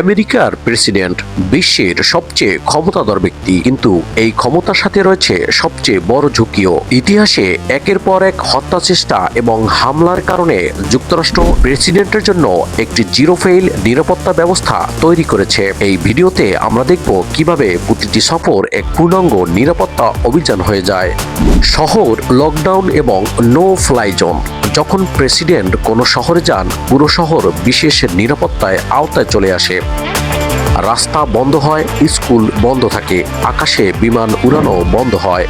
আমেরিকার প্রেসিডেন্ট বিশ্বের সবচেয়ে ক্ষমতাধর ব্যক্তি, কিন্তু এই ক্ষমতার সাথে রয়েছে সবচেয়ে বড় ঝুঁকিও। ইতিহাসে একের পর এক হত্যা চেষ্টা এবং হামলার কারণে যুক্তরাষ্ট্র প্রেসিডেন্টের জন্য একটি জিরো ফেইল নিরাপত্তা ব্যবস্থা তৈরি করেছে। এই ভিডিওতে আমরা দেখব কীভাবে প্রতিটি সফর এক পূর্ণাঙ্গ নিরাপত্তা অভিযান হয়ে যায়। শহর লকডাউন এবং নো ফ্লাই জোন যখন প্রেসিডেন্ট কোনো শহরে যান, পুরো শহর বিশেষ নিরাপত্তায় আওতায় চলে আসে। রাস্তা বন্ধ হয়, স্কুল বন্ধ থাকে, আকাশে বিমান উড়ানো বন্ধ হয়।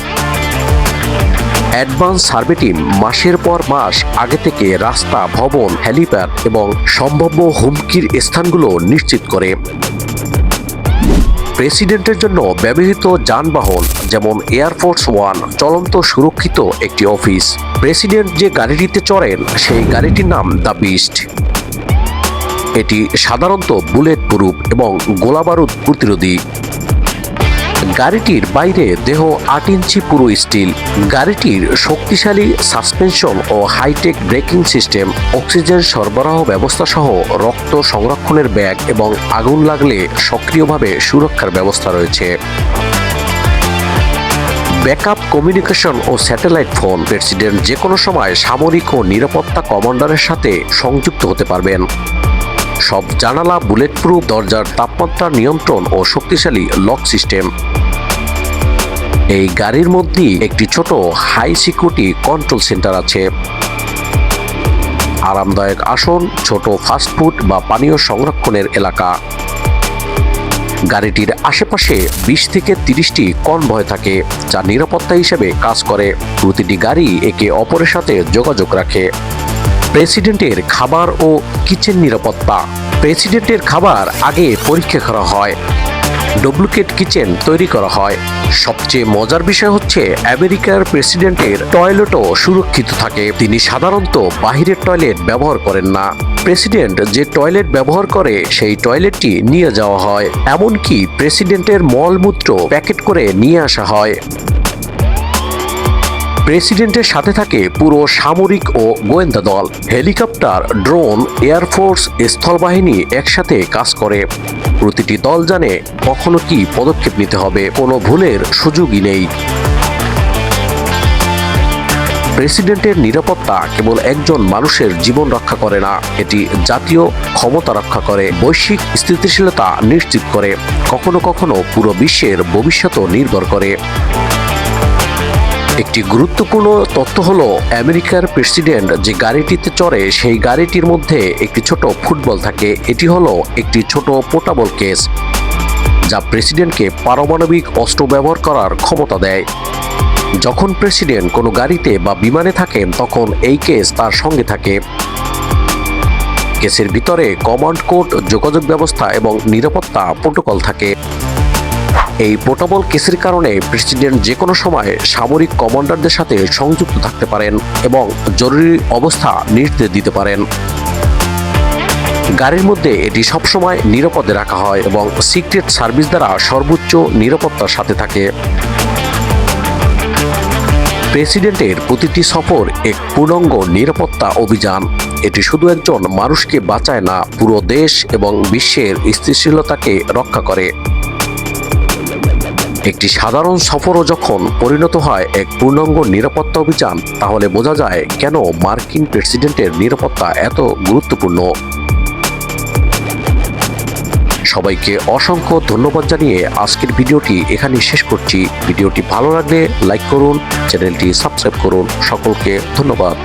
অ্যাডভান্স সার্ভে টিম মাসের পর মাস আগে থেকে রাস্তা, ভবন, হেলিপ্যাড এবং সম্ভাব্য হুমকির স্থানগুলো নিশ্চিত করে। প্রেসিডেন্টের জন্য ব্যবহৃত যানবাহন যেমন এয়ারফোর্স ওয়ান, চলন্ত সুরক্ষিত একটি অফিস। প্রেসিডেন্ট যে গাড়িটিতে চড়েন, সেই গাড়িটির নাম দ্য বিস্ট। এটি সাধারণত বুলেট প্রুফ এবং গোলাবারুদ প্রতিরোধী। গাড়িটির বাইরে দেহ আট ইঞ্চি পুরো স্টিল। গাড়িটির শক্তিশালী সাসপেনশন ও high tech braking system, oxygen সরবরাহ ব্যবস্থা সহ রক্ত সংরক্ষণের ব্যাগ এবং আগুন লাগলে সক্রিয়ভাবে সুরক্ষার ব্যবস্থা রয়েছে। ব্যাকআপ কমিউনিকেশন ও স্যাটেলাইট ফোন প্রেসিডেন্ট যে কোনো সময় সামরিক ও নিরাপত্তা কমান্ডারের সাথে সংযুক্ত হতে পারবেন। সব জানালা বুলেট প্রুফ দরজার তাপমাত্রা নিয়ন্ত্রণ ও শক্তিশালী লক সিস্টেম। এই গাড়ির মধ্যেই একটি ছোট হাই সিকিউরিটি কন্ট্রোল সেন্টার আছে। আরামদায়ক আসন, ছোট ফাস্টফুড বা পানীয় সংরক্ষণের এলাকা। গাড়িটির আশেপাশে বিশ থেকে তিরিশটি কনভয় থাকে, যা নিরাপত্তা হিসেবে কাজ করে। প্রতিটি গাড়ি একে অপরের সাথে যোগাযোগ রাখে। প্রেসিডেন্টের খাবার ও কিচেন নিরাপত্তা। প্রেসিডেন্টের খাবার আগে পরীক্ষা করা হয়। ডুপ্লিকেট কিচেন তৈরি করা হয়। সবচেয়ে মজার বিষয় হচ্ছে, আমেরিকার প্রেসিডেন্টের টয়লেটও সুরক্ষিত থাকে। তিনি সাধারণত বাহিরের টয়লেট ব্যবহার করেন না। প্রেসিডেন্ট যে টয়লেট ব্যবহার করে, সেই টয়লেটটি নিয়ে যাওয়া হয়। এমনকি প্রেসিডেন্টের মলমূত্র প্যাকেট করে নিয়ে আসা হয়। প্রেসিডেন্টের সাথে থাকে পুরো সামরিক ও গোয়েন্দা দল। হেলিকপ্টার, ড্রোন এয়ারফোর্স স্থলবাহিনী একসাথে কাজ করে। প্রতিটি দল জানে কখনো কি পদক্ষেপ নিতে হবে, কোনো ভুলের সুযোগই নেই। প্রেসিডেন্টের নিরাপত্তা কেবল একজন মানুষের জীবন রক্ষা করে না, এটি জাতীয় ক্ষমতা রক্ষা করে, বৈশ্বিক স্থিতিশীলতা নিশ্চিত করে। কখনো কখনো পুরো বিশ্বের ভবিষ্যৎও নির্ভর করে। একটি গুরুত্বপূর্ণ তথ্য হলো, আমেরিকার প্রেসিডেন্ট যে গাড়িটিতে চড়ে সেই গাড়িটির মধ্যে একটি ছোট ফুটবল থাকে। এটি হলো একটি ছোট পোর্টাবল কেস, যা প্রেসিডেন্টকে পারমাণবিক অস্ত্র ব্যবহার করার ক্ষমতা দেয়। যখন প্রেসিডেন্ট কোনো গাড়িতে বা বিমানে থাকেন, তখন এই কেস তার সঙ্গে থাকে। কেসের ভিতরে কমান্ড কোড, যোগাযোগ ব্যবস্থা এবং নিরাপত্তা প্রোটোকল থাকে। এই পোর্টাবল কেসের কারণে প্রেসিডেন্ট যে কোনো সময় সামরিক কমান্ডারদের সাথে সংযুক্ত থাকতে পারেন এবং জরুরি অবস্থা নির্দেশ দিতে পারেন। গাড়ির মধ্যে এটি সবসময় নিরাপদে রাখা হয় এবং সিক্রেট সার্ভিস দ্বারা সর্বোচ্চ নিরাপত্তার সাথে থাকে। প্রেসিডেন্টের প্রতিটি সফর এক পূর্ণাঙ্গ নিরাপত্তা অভিযান। এটি শুধু একজন মানুষকে বাঁচায় না, পুরো দেশ এবং বিশ্বের স্থিতিশীলতাকে রক্ষা করে। একটি সাধারণ সফরও যখন পরিণত হয় এক পূর্ণাঙ্গ নিরাপত্তা অভিযান, তাহলে বোঝা যায় কেন মার্কিন প্রেসিডেন্টের নিরাপত্তা এত গুরুত্বপূর্ণ। সবাইকে অসংখ্য ধন্যবাদ জানিয়ে আজকের ভিডিওটি এখানে শেষ করছি। ভিডিওটি ভালো লাগলে লাইক করুন, চ্যানেলটি সাবস্ক্রাইব করুন। সকলকে ধন্যবাদ।